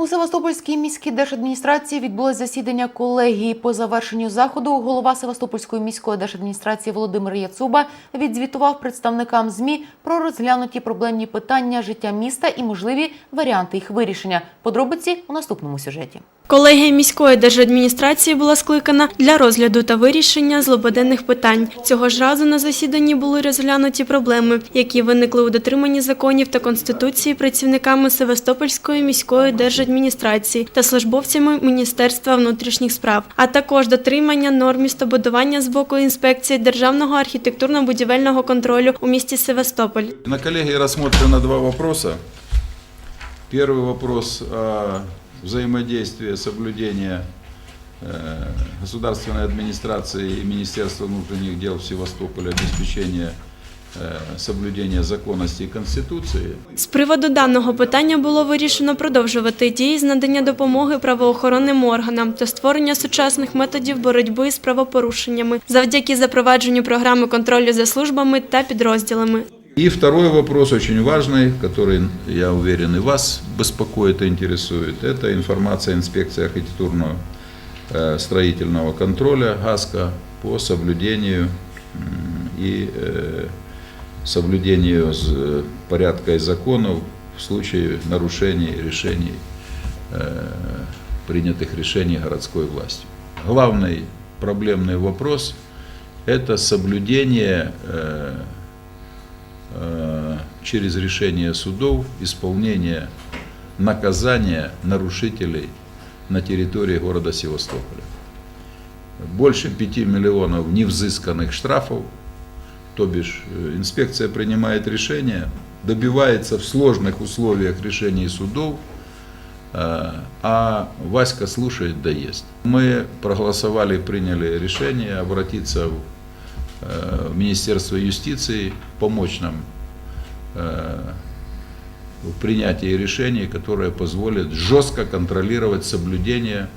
У Севастопольській міській держадміністрації відбулось засідання колегії. По завершенню заходу голова Севастопольської міської держадміністрації Володимир Яцуба відзвітував представникам ЗМІ про розглянуті проблемні питання життя міста і можливі варіанти їх вирішення. Подробиці у наступному сюжеті. Колегія міської держадміністрації була скликана для розгляду та вирішення злободенних питань. Цього ж разу на засіданні були розглянуті проблеми, які виникли у дотриманні законів та конституції працівниками Севастопольської міської держадміністрації та службовцями Міністерства внутрішніх справ, а також дотримання норм містобудування з боку інспекції державного архітектурно-будівельного контролю у місті Севастополь. На коллегии рассмотрено два вопроса. Первый вопрос о взаимодействии, соблюдения э, государственной администрации и Министерства внутренних дел в Севастополе, обеспечения э, соблюдения законности и Конституции. З приводу даного питання було вирішено продовжувати дії з надання допомоги правоохоронним органам та створення сучасних методів боротьби з правопорушеннями завдяки запровадженню програми контролю за службами та підрозділами. И второй вопрос очень важный, который, я уверен, и вас беспокоит и интересует, это информация инспекции архитектурного э, строительного контроля ГАСКО по соблюдению и э, соблюдению порядка и законов в случае нарушений решений, э, принятых решений городской властью. Главный проблемный вопрос – это соблюдение через решение судов исполнение наказания нарушителей на территории города Севастополя. Больше 5 миллионов невзысканных штрафов, то бишь э, инспекция принимает решение, добивается в сложных условиях решений судов, э, а Васька слушает да ест. Мы проголосовали, приняли решение обратиться в э, в Министерство юстиции, помочь нам э, в принятии решений, которые позволят жестко контролировать соблюдение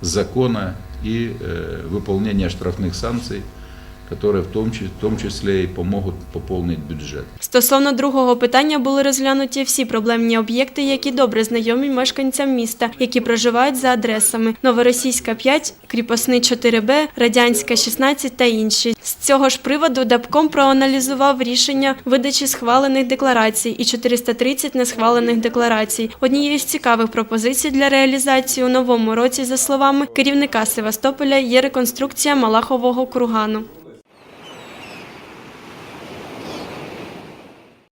закона и э, выполнение штрафных санкций, которые в том, числе, в том числе и помогут пополнить бюджет. Стосовно другого питання були розглянуті всі проблемні об'єкти, які добре знайомі мешканцям міста, які проживають за адресами Новоросійська 5, Кріпосний 4Б, Радянська 16 та інші. З цього ж приводу Дабком проаналізував рішення видачі схвалених декларацій і 430 несхвалених декларацій. Однією з цікавих пропозицій для реалізації у новому році, за словами керівника Севастополя, є реконструкція Малахового кургану.